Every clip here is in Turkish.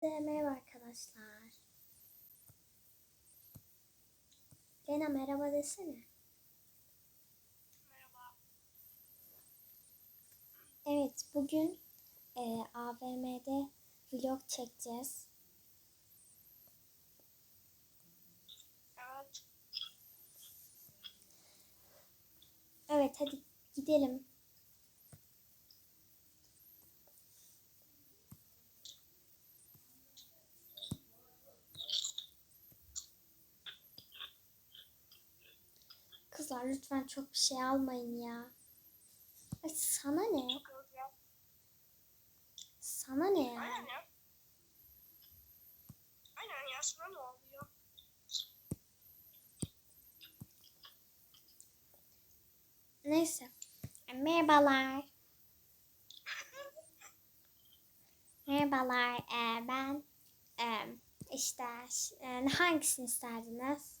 Herkese Merhaba arkadaşlar. Lena merhaba desene. Merhaba. Evet bugün e, AVM'de vlog çekeceğiz. Evet. Evet hadi gidelim. Kızlar lütfen çok bir şey almayın ya. Ay sana ne? Sana ne ya? Aynen ya. Aynen ya sana ne oluyor? Neyse. Merhabalar. Merhabalar. Ee, ben e, işte e, hangisini isterdiniz?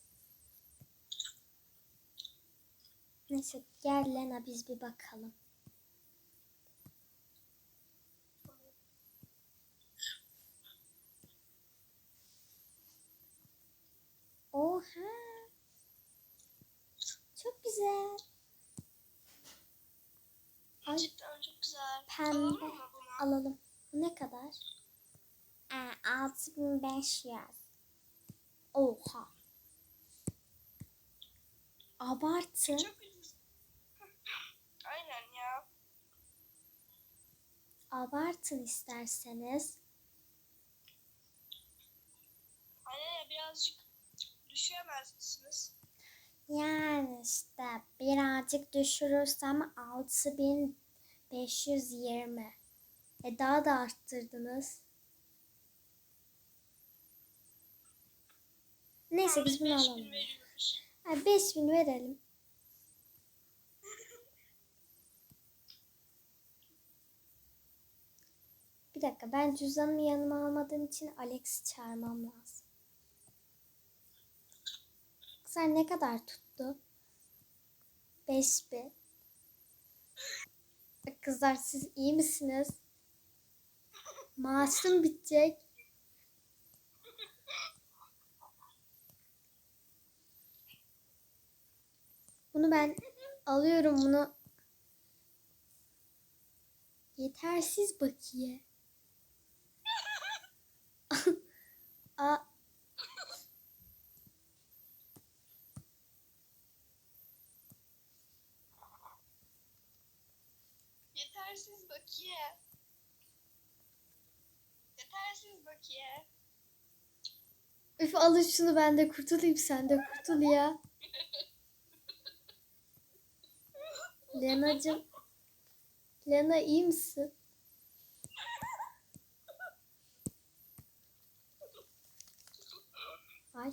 Neyse gel Lena biz bir bakalım. Oha. Çok güzel. Ay Cidden çok güzel. Pembe. Alalım ne kadar? Ee, 6500. Oha. Abartı. Çok ucuz. Aynen ya. Abartın isterseniz. Ya birazcık düşüremez misiniz? Yani işte birazcık düşürürsem 6520. E daha da arttırdınız. Neyse biz bunu 5000 alalım. veriyoruz. Ha, 5000 verelim. Bir dakika ben cüzdanımı yanıma almadığım için Alex'i çağırmam lazım. Kızlar ne kadar tuttu? 5000. Kızlar siz iyi misiniz? Maaşım bitecek. Bunu ben alıyorum bunu. Yetersiz bakiye. A Yetersiz bakiye. Yetersiz bakiye. Üf alın şunu ben de kurtulayım sen de kurtul ya. Lena'cığım. Lena iyi misin? Ay.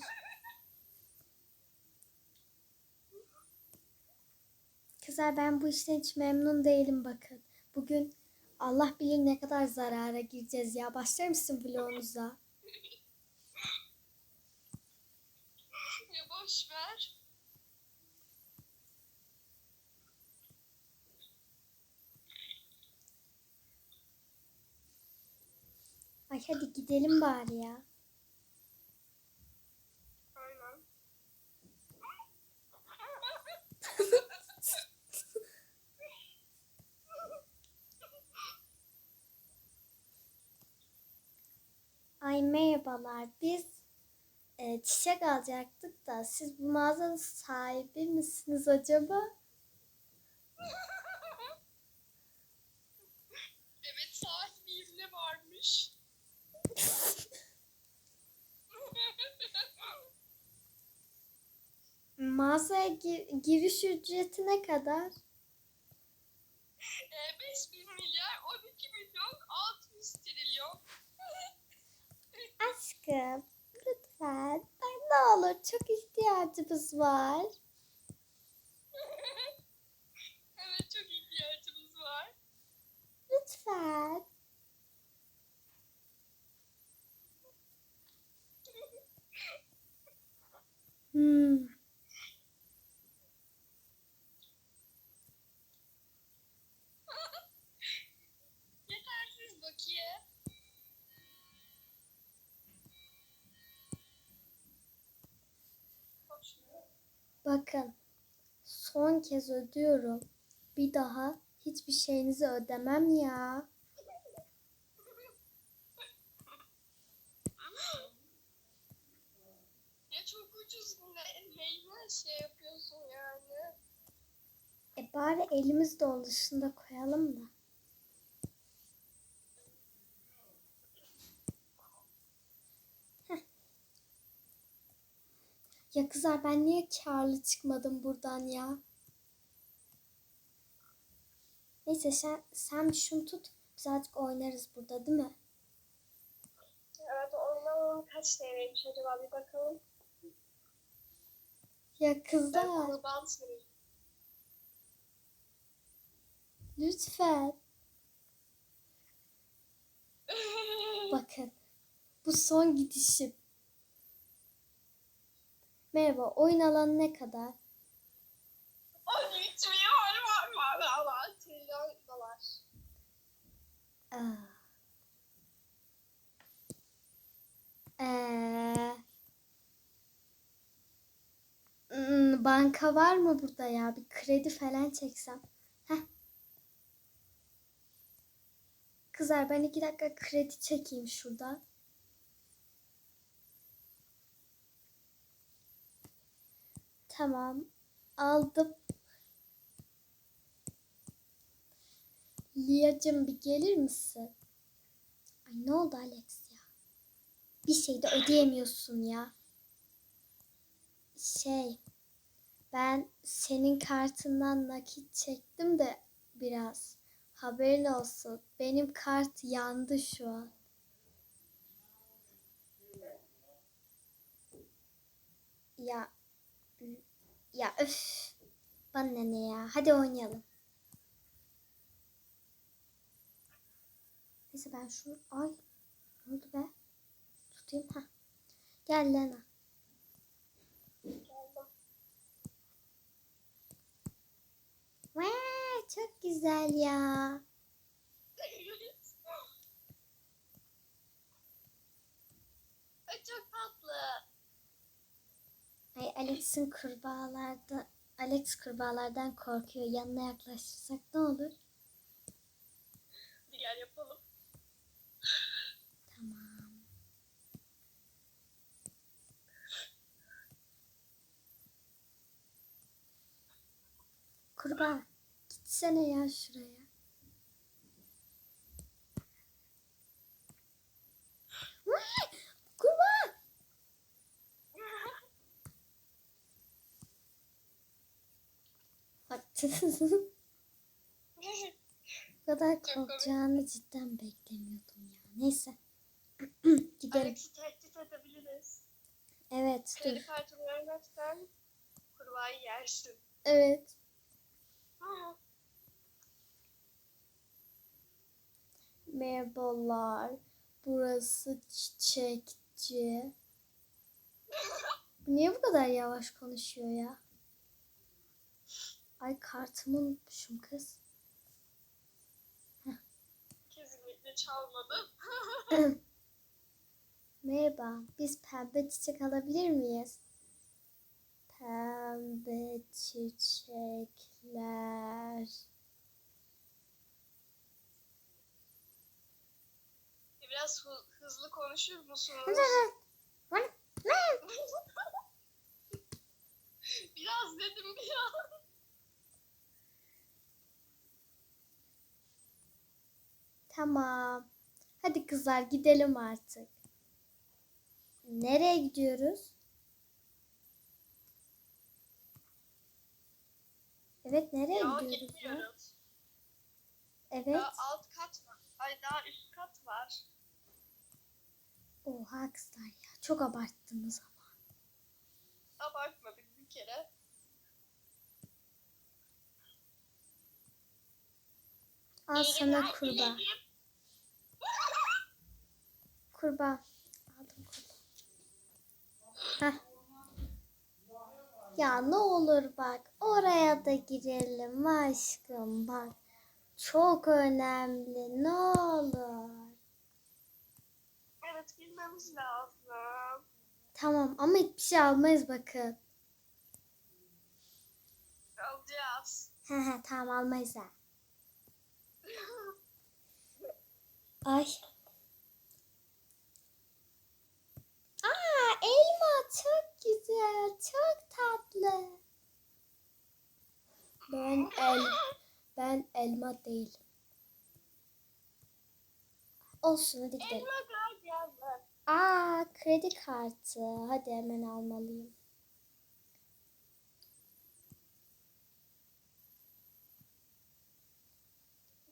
Kızlar ben bu işten hiç memnun değilim bakın. Bugün Allah bilir ne kadar zarara gireceğiz ya. Başlar mısın vlogunuza? Ya boş ver. Ay hadi gidelim bari ya. Aynen. Ay merhabalar. Biz e, çiçek alacaktık da siz bu mağazanın sahibi misiniz acaba? Evet sahibiyim ne varmış? Mağazaya gi- giriş ücreti ne kadar? e, 5 bin milyar 12 milyon 600 trilyon. Aşkım lütfen. Ay, ne olur çok ihtiyacımız var. evet çok ihtiyacımız var. Lütfen. Hmm. Kez ödüyorum. Bir daha hiçbir şeyinizi ödemem ya. Ya çok ucuz neyine şey yapıyorsun yani. E bari elimiz doldusunda koyalım da. Ya kızlar ben niye karlı çıkmadım buradan ya? Neyse sen, sen şunu tut. Biz artık oynarız burada değil mi? Evet ormanın kaç TL'ymiş acaba bir bakalım. Ya Ben kızlar kurban sürüyorum. lütfen. Bakın. Bu son gidişim. Merhaba. Oyun alanı ne kadar? 13 milyon var var var var. Trilyon dolar. Aa. Ee, hmm, banka var mı burada ya? Bir kredi falan çeksem. Heh. Kızlar ben iki dakika kredi çekeyim şuradan. Tamam. Aldım. Liyacım bir gelir misin? Ay ne oldu Alex ya? Bir şey de ödeyemiyorsun ya. Şey, ben senin kartından nakit çektim de biraz. Haberin olsun. Benim kart yandı şu an. Ya, ya öf. Bana ne ya? Hadi oynayalım. Neyse ben şunu ay ne oldu be? Tutayım ha. Gel Lena. Vay, çok güzel ya. Çok tatlı. Ay Alex'in kurbağalarda Alex kurbağalardan korkuyor. Yanına yaklaşırsak ne olur? Bir gel Kurbağa gitsene ya şuraya. Kurbağa. Bak Bu kadar korkacağını cidden beklemiyordum ya. Neyse. Gidelim. Alex'i tehdit edebiliriz. Evet. Kredi kartını vermezsen kurbağayı yersin. Evet. Merhabalar. Burası çiçekçi. Niye bu kadar yavaş konuşuyor ya? Ay kartımı unutmuşum kız. Kesinlikle çalmadım. Merhaba. Biz pembe çiçek alabilir miyiz? Pembe çiçekler. Biraz hı- hızlı konuşur musunuz? biraz dedim biraz. Tamam. Hadi kızlar gidelim artık. Nereye gidiyoruz? Evet nereye Ya gidiyoruz ya? Evet. Daha alt kat var. Ay daha üst kat var. Oha kızlar ya. Çok abarttınız ama. Abartmadık bir kere. Al sana kurbağa. Kurbağa. Aldım kurbağa. Heh. Ya ne olur bak oraya da girelim aşkım bak. Çok önemli ne olur. Evet girmemiz lazım. Tamam ama hiçbir şey almayız bakın. alacağız. He he tamam almayız ha. Ay. Aa elma çok güzel. Çok tatlı. Ben el ben elma değilim. Olsun hadi gidelim. Elma gardiyanlar. Aa kredi kartı. Hadi hemen almalıyım.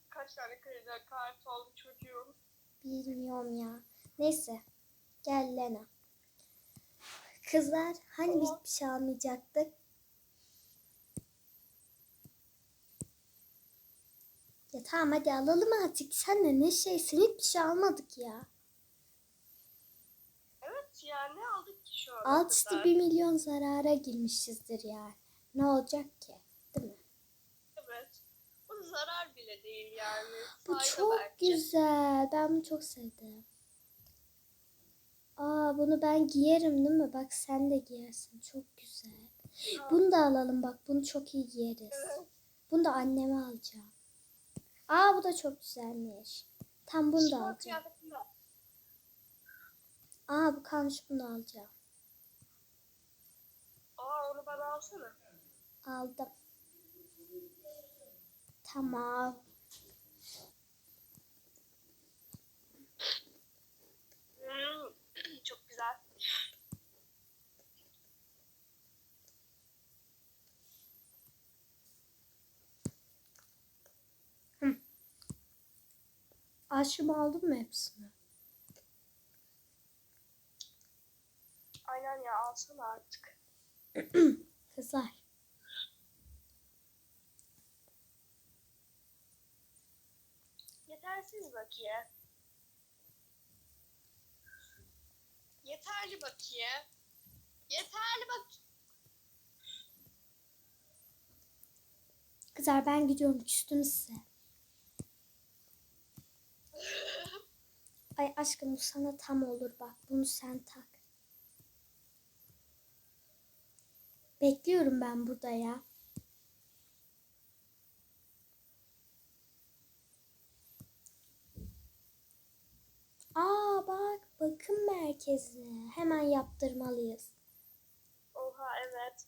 Kaç tane kredi kartı oldu çocuğum? Bilmiyorum ya. Neyse. Gel Lena. Kızlar hani biz bir şey almayacaktık? Ya tamam hadi alalım artık. Sen de ne şeysin hiçbir şey almadık ya. Evet ya ne aldık ki şu an? Alt üstü bir milyon zarara girmişizdir yani. Ne olacak ki? Değil mi? Evet. Bu zarar bile değil yani. Bu Fayda çok belki. güzel. Ben bunu çok sevdim. Aa bunu ben giyerim değil mi? Bak sen de giyersin. Çok güzel. Bunu da alalım bak. Bunu çok iyi giyeriz. Bunu da anneme alacağım. Aa bu da çok güzelmiş. Tam bunu da alacağım. Aa bu kalmış bunu alacağım. Aa onu bana alsana. Aldım. Tamam. Hmm, güzel. Aşkım aldın mı hepsini? Aynen ya alsana artık. Kızlar. Yetersiz bakiye. Yeterli bakiye. Yeterli bak. Kızlar ben gidiyorum. Küstüm size. Ay aşkım bu sana tam olur bak. Bunu sen tak. Bekliyorum ben burada ya. Aa bak merkezi. Hemen yaptırmalıyız. Oha evet.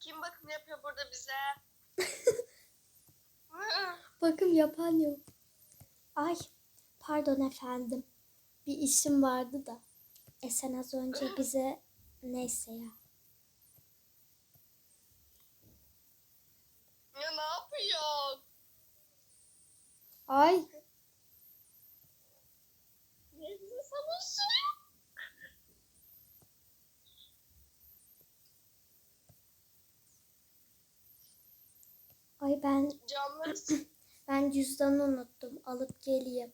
Kim bakım yapıyor burada bize? Bakım yapan yok. Ay pardon efendim. Bir işim vardı da. E sen az önce bize neyse ya. ya ne yapıyorsun? Ay Ne bizi sanıyorsun? ay ben Camları ben cüzdanı unuttum. Alıp geleyim.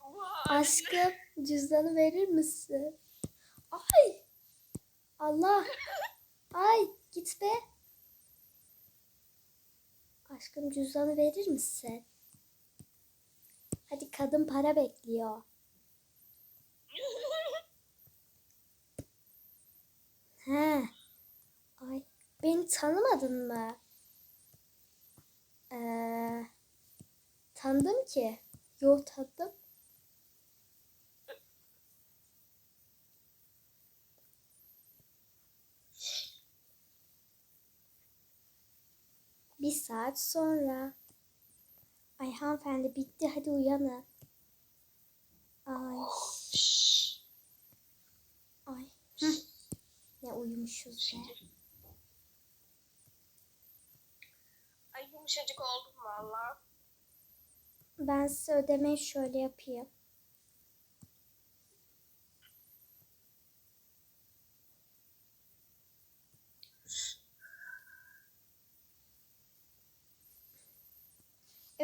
Vay. Aşkım cüzdanı verir misin? Ay Allah. Ay git be. Aşkım cüzdanı verir misin? Hadi kadın para bekliyor. He. Ay beni tanımadın mı? Ee, tanıdım ki. Yo tanıdım. Bir saat sonra. Ay hanımefendi bitti hadi uyanın. Ay. Ay. Hı. Ne uyumuşuz be. Ay yumuşacık oldum valla. Ben size ödemeyi şöyle yapayım.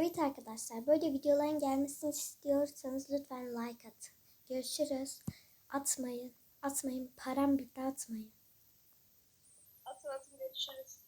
Evet arkadaşlar böyle videoların gelmesini istiyorsanız lütfen like atın. Görüşürüz. Atmayın. Atmayın. Param bitti atmayın. Atın atın görüşürüz.